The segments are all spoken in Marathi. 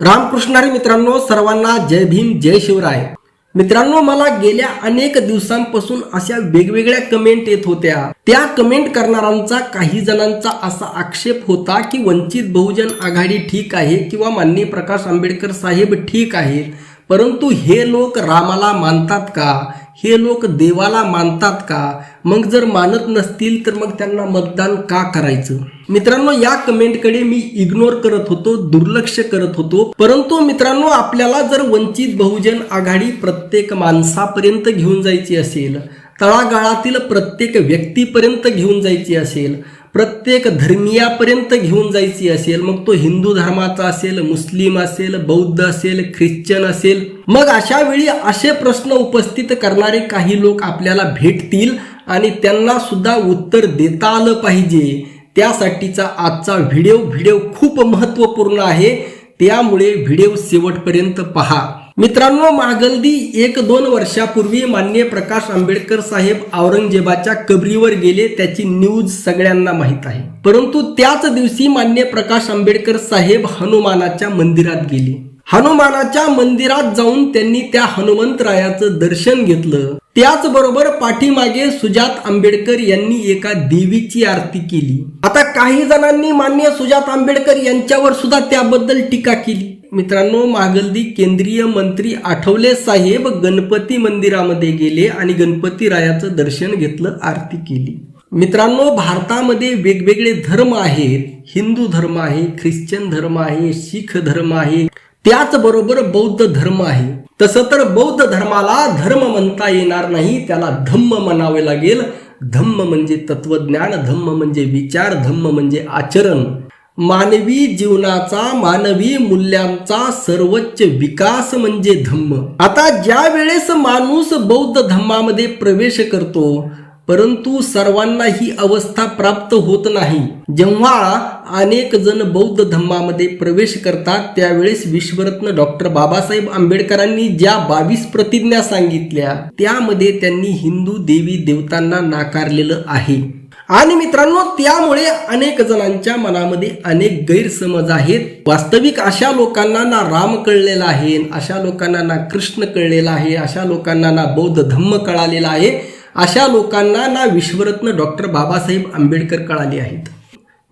रामकृष्णारी मित्रांनो सर्वांना जय भीम जय शिवराय. मित्रांनो मला गेल्या अनेक दिवसांपासून अशा वेगवेगळ्या कमेंट येत होत्या. त्या कमेंट करणाऱ्यांचा काही जणांचा असा आक्षेप होता की वंचित बहुजन आघाडी ठीक आहे किंवा माननीय प्रकाश आंबेडकर साहेब ठीक आहेत परंतु हे लोक रामाला मानतात का? हे लोक देवाला मानतात का? मग जर मानत नसतील तर मग त्यांना मतदान का करायचं? मित्रांनो या कमेंटकडे मी इग्नोर करत होतो दुर्लक्ष करत होतो. परंतु मित्रांनो आपल्याला जर वंचित बहुजन आघाडी प्रत्येक माणसापर्यंत घेऊन जायची असेल तळागाळातील प्रत्येक व्यक्तीपर्यंत घेऊन जायची असेल प्रत्येक धर्मीयापर्यंत घेऊन जायची असेल मग तो हिंदू धर्माचा असेल मुस्लिम असेल बौद्ध असेल ख्रिश्चन असेल मग अशा वेळी असे प्रश्न उपस्थित करणारे काही लोक आपल्याला भेटतील आणि त्यांना सुद्धा उत्तर देता आलं पाहिजे. त्यासाठीचा आजचा व्हिडिओ व्हिडिओ खूप महत्त्वपूर्ण आहे. त्यामुळे व्हिडिओ शेवटपर्यंत पहा. मित्रांनो मागलदी एक दोन वर्षापूर्वी मान्य प्रकाश आंबेडकर साहेब औरंगजेबाच्या कबरीवर गेले त्याची न्यूज सगळ्यांना माहीत आहे. परंतु त्याच दिवशी मान्य प्रकाश आंबेडकर साहेब हनुमानाच्या मंदिरात गेले. हनुमानाच्या मंदिरात जाऊन त्यांनी त्या हनुमंतरायाचं दर्शन घेतलं. त्याचबरोबर पाठीमागे सुजात आंबेडकर यांनी एका देवीची आरती केली. आता काही जणांनी मान्य सुजात आंबेडकर यांच्यावर सुद्धा त्याबद्दल टीका केली. मित्रांनो मागलदी केंद्रीय मंत्री आठवले साहेब गणपती मंदिरामध्ये गेले आणि गणपती रायाचं दर्शन घेतलं आरती केली. मित्रांनो भारतामध्ये वेगवेगळे धर्म आहेत. हिंदू धर्म आहे ख्रिश्चन धर्म आहे शीख धर्म आहे. त्याचबरोबर बौद्ध धर्म आहे. तसं तर बौद्ध धर्माला धर्म म्हणता येणार नाही त्याला धम्म म्हणावे लागेल. धम्म म्हणजे तत्वज्ञान धम्म म्हणजे विचार धम्म म्हणजे आचरण. मानवी जीवनाचा मानवी मूल्यांचा सर्वोच्च विकास म्हणजे धम्म. आता ज्या वेळेस माणूस बौद्ध धम्मामध्ये प्रवेश करतो परंतु सर्वांना ही अवस्था प्राप्त होत नाही. जेव्हा अनेक जण बौद्ध धम्मामध्ये प्रवेश करतात त्यावेळेस विश्वरत्न डॉक्टर बाबासाहेब आंबेडकरांनी ज्या बावीस प्रतिज्ञा सांगितल्या त्यामध्ये त्यांनी हिंदू देवी देवतांना नाकारलेलं आहे. आणि मित्रांनो त्यामुळे अनेक जणांच्या मनामध्ये अनेक गैरसमज आहेत. वास्तविक अशा लोकांना ना राम कळलेला आहे अशा लोकांना ना कृष्ण कळलेला आहे अशा लोकांना ना बौद्ध धम्म कळालेला आहे अशा लोकांना ना विश्वरत्न डॉक्टर बाबासाहेब आंबेडकर कळाले आहेत.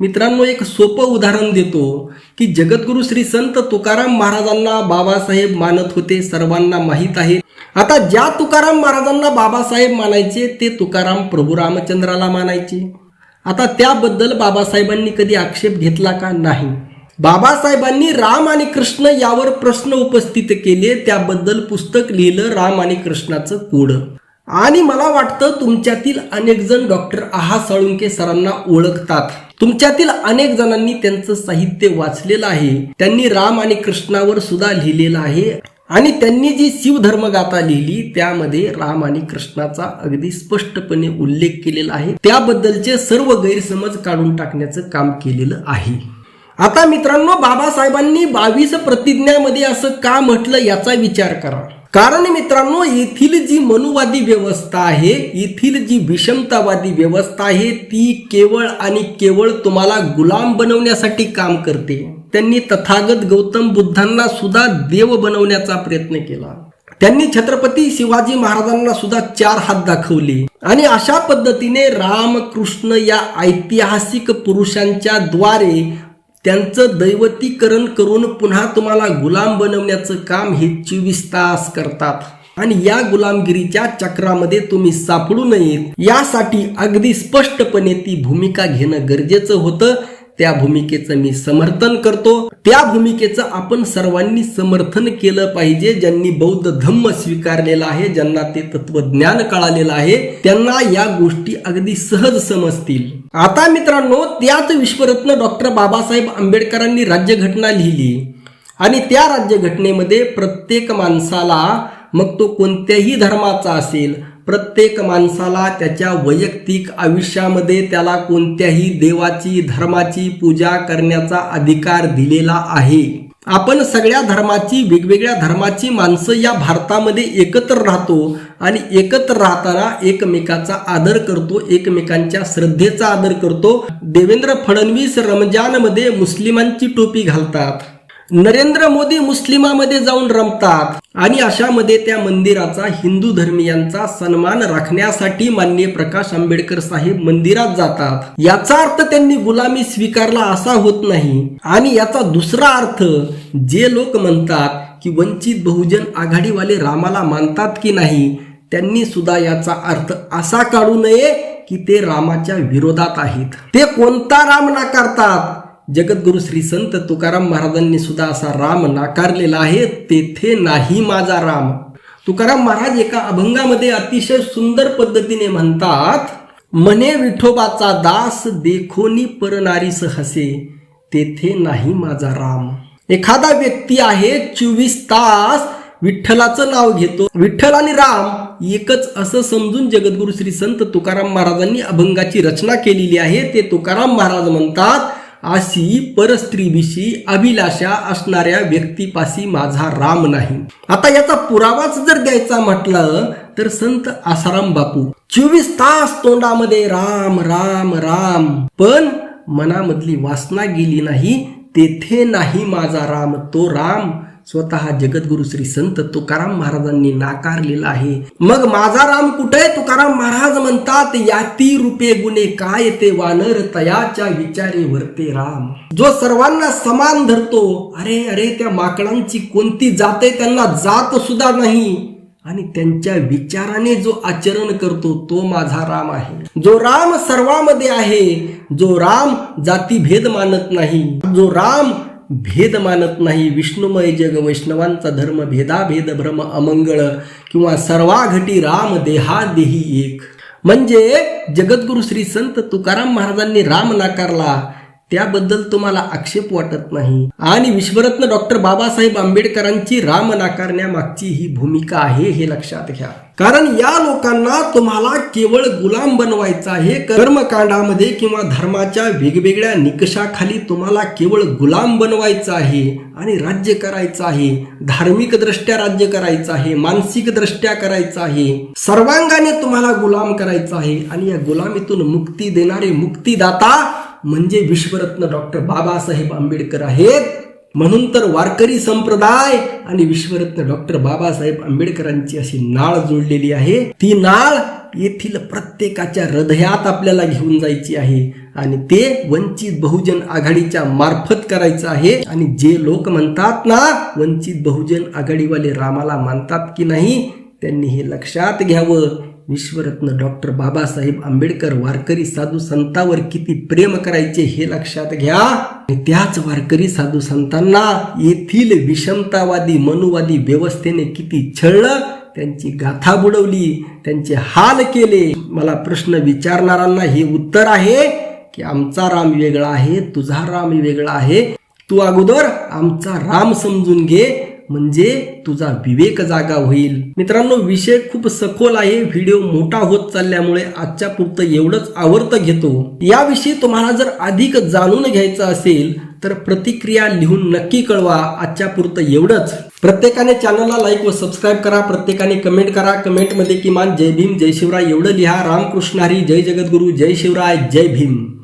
मित्रांनो एक सोपं उदाहरण देतो की जगद्गुरु श्री संत तुकाराम महाराजांना बाबासाहेब मानत होते सर्वांना माहीत आहे. आता ज्या तुकाराम महाराजांना बाबासाहेब मानायचे ते तुकाराम प्रभू रामचंद्राला मानायचे. आता त्याबद्दल बाबासाहेबांनी कधी आक्षेप घेतला का? नाही. बाबासाहेबांनी राम आणि कृष्ण यावर प्रश्न उपस्थित केले त्याबद्दल पुस्तक लिहिलं राम आणि कृष्णाचं कोड. आणि मला वाटतं तुमच्यातील अनेक जण डॉक्टर आहा साळुंके सरांना ओळखतात. तुमच्यातील अनेक जणांनी त्यांचं साहित्य वाचलेलं आहे. त्यांनी राम आणि कृष्णावर सुद्धा लिहिलेलं आहे. आणि त्यांनी जी शिवधर्मगाथा लिहिली त्यामध्ये राम आणि कृष्णाचा अगदी स्पष्टपणे उल्लेख केलेला आहे. त्याबद्दलचे सर्व गैरसमज काढून टाकण्याचं काम केलेलं आहे. आता मित्रांनो बाबासाहेबांनी बावीस प्रतिज्ञामध्ये असं का म्हटलं याचा विचार करा. कारण मित्रांनो येथील जी मनुवादी व्यवस्था आहे येथील जी विषमतावादी व्यवस्था आहे ती केवळ आणि केवळ तुम्हाला गुलाम बनवण्यासाठी काम करते. त्यांनी तथागत गौतम बुद्धांना सुद्धा देव बनवण्याचा प्रयत्न केला. त्यांनी छत्रपती शिवाजी महाराजांना सुद्धा चार हात दाखवले. आणि अशा पद्धतीने राम कृष्ण या ऐतिहासिक पुरुषांच्या द्वारे त्यांचं दैवतीकरण करून पुन्हा तुम्हाला गुलाम बनवण्याचं काम हे चोवीस तास करतात. आणि या गुलामगिरीच्या चक्रामध्ये तुम्ही सापडू नयेत. यासाठी अगदी स्पष्टपणे ती भूमिका घेणं गरजेचं होतं. त्या भूमिकेचं मी समर्थन करतो. त्या भूमिकेचं आपण सर्वांनी समर्थन केलं पाहिजे. ज्यांनी बौद्ध धम्म स्वीकारलेला आहे ज्यांना ते तत्वज्ञान कळालेलं आहे त्यांना या गोष्टी अगदी सहज समजतील. आता मित्रांनो त्याच विश्वरत्न डॉक्टर बाबासाहेब आंबेडकरांनी राज्यघटना लिहिली. आणि त्या राज्यघटनेमध्ये प्रत्येक माणसाला मग तो कोणत्याही धर्माचा असेल प्रत्येक माणसाला त्याच्या वैयक्तिक आयुष्यामध्ये त्याला कोणत्याही देवाची धर्माची पूजा करण्याचा अधिकार दिलेला आहे. आपण सगळ्या धर्माची वेगवेगळ्या धर्माची माणसं या भारतामध्ये एकत्र राहतो आणि एकत्र राहताना एकमेकाचा आदर करतो एकमेकांच्या श्रद्धेचा आदर करतो. देवेंद्र फडणवीस रमजानमध्ये मुस्लिमांची टोपी घालतात. नरेंद्र मोदी मुस्लिमामध्ये जाऊन रमतात आणि अशामध्ये त्या मंदिराचा हिंदू धर्मियांचा सन्मान राखण्यासाठी मान्य प्रकाश आंबेडकर साहेब मंदिरात जातात. याचा अर्थ त्यांनी गुलामी स्वीकारला असा होत नाही. आणि याचा दुसरा अर्थ जे लोक म्हणतात की वंचित बहुजन आघाडीवाले रामाला मानतात की नाही त्यांनी सुद्धा याचा अर्थ असा काढू नये की ते रामाच्या विरोधात आहेत. ते कोणता राम नाकारतात? जगद्गुरु श्री संत तुकाराम महाराजांनी सुद्धा असा राम नाकारलेला आहे तेथे नाही माझा राम. तुकाराम महाराज एका अभंगामध्ये अतिशय सुंदर पद्धतीने म्हणतात मने विठोबाचा दास देखोनी परनारीस हसे तेथे नाही माझा राम. एखादा व्यक्ती आहे चोवीस तास विठ्ठलाचं नाव घेतो. विठ्ठल आणि राम एकच असं समजून जगद्गुरु श्री संत तुकाराम महाराजांनी अभंगाची रचना केलेली आहे. ते तुकाराम महाराज म्हणतात अशी परस्त्रीविषयी अभिलाषा असणाऱ्या व्यक्तीपाशी माझा राम नाही. आता याचा पुरावाच जर द्यायचा म्हटलं तर संत आसाराम बापू. चोवीस तास तोंडामध्ये राम राम राम. पण मनामधली वासना गेली नाही तेथे नाही माझा राम तो राम. स्वतः जगद्गुरु श्री संत तुकाराम महाराजांनी नाकारलेला आहे. मग माझा राम कुठे? तुकाराम महाराज म्हणतात याती रूपे गुणे काय ते वानर तयाच्या विचारे वरते राम. जो सर्वांना समान धरतो अरे अरे त्या माकडांची कोणती जाते त्यांना जात सुद्धा नाही. आणि त्यांच्या विचाराने जो आचरण करतो तो माझा राम आहे. जो राम सर्वामध्ये आहे जो राम जातीभेद मानत नाही जो राम भेद मानत नाही. विष्णुमय जग वैष्णवांचा धर्म भेदाभेद भ्रम अमंगळ किंवा सर्वाघटी राम देहा देही एक. म्हणजे जगद्गुरु श्री संत तुकाराम महाराजांनी राम नाकारला. त्याबद्दल तुम्हाला आक्षेप वाटत नाही. आणि विश्वरत्न डॉक्टर बाबासाहेब आंबेडकरांची राम नाकारण्यामागची ही भूमिका आहे हे लक्षात घ्या. कारण या लोकांना तुम्हाला केवळ गुलाम बनवायचं आहे कर्मकांडामध्ये किंवा धर्माच्या वेगवेगळ्या निकषाखाली तुम्हाला केवळ गुलाम बनवायचं आहे आणि राज्य करायचं आहे धार्मिक दृष्ट्या राज्य करायचं आहे मानसिक दृष्ट्या करायचं आहे सर्वांगाने तुम्हाला गुलाम करायचं आहे आणि या गुलामीतून मुक्ती देणारे मुक्तीदाता म्हणजे विश्वरत्न डॉक्टर बाबासाहेब आंबेडकर आहेत. म्हणून तर वारकरी संप्रदाय आणि विश्वरत्न डॉक्टर बाबासाहेब आंबेडकरांची अशी नाळ जोडलेली आहे. ती नाळ येथील प्रत्येकाच्या हृदयात आपल्याला घेऊन जायची आहे आणि ते वंचित बहुजन आघाडीच्या मार्फत करायचं आहे. आणि जे लोक म्हणतात ना वंचित बहुजन आघाडीवाले रामाला मानतात की नाही त्यांनी हे लक्षात घ्यावं. विश्वरत्न डॉक्टर बाबासाहेब आंबेडकर वारकरी साधू संतांवर किती प्रेम करायचे हे लक्षात घ्या. त्याच वारकरी साधू संतांना येथील विषमतावादी मनुवादी व्यवस्थेने किती छळलं त्यांची गाथा बुडवली त्यांचे हाल केले. मला प्रश्न विचारणाऱ्यांना हे उत्तर आहे की आमचा राम वेगळा आहे तुझा राम वेगळा आहे. तू अगोदर आमचा राम समजून घे म्हणजे तुझा विवेक जागा होईल. मित्रांनो विषय खूप सखोल आहे. व्हिडिओ मोठा होत चालल्यामुळे आजच्या पुरतं एवढंच आवर्त घेतो. याविषयी तुम्हाला जर अधिक जाणून घ्यायचं असेल तर प्रतिक्रिया लिहून नक्की कळवा. आजच्या पुरतं एवढंच. प्रत्येकाने चॅनलला लाईक व सबस्क्राईब करा. प्रत्येकाने कमेंट करा. कमेंटमध्ये किमान जय भीम जय शिवराय एवढं लिहा. रामकृष्ण हरी जय जगद्गुरू जय शिवराय जय भीम.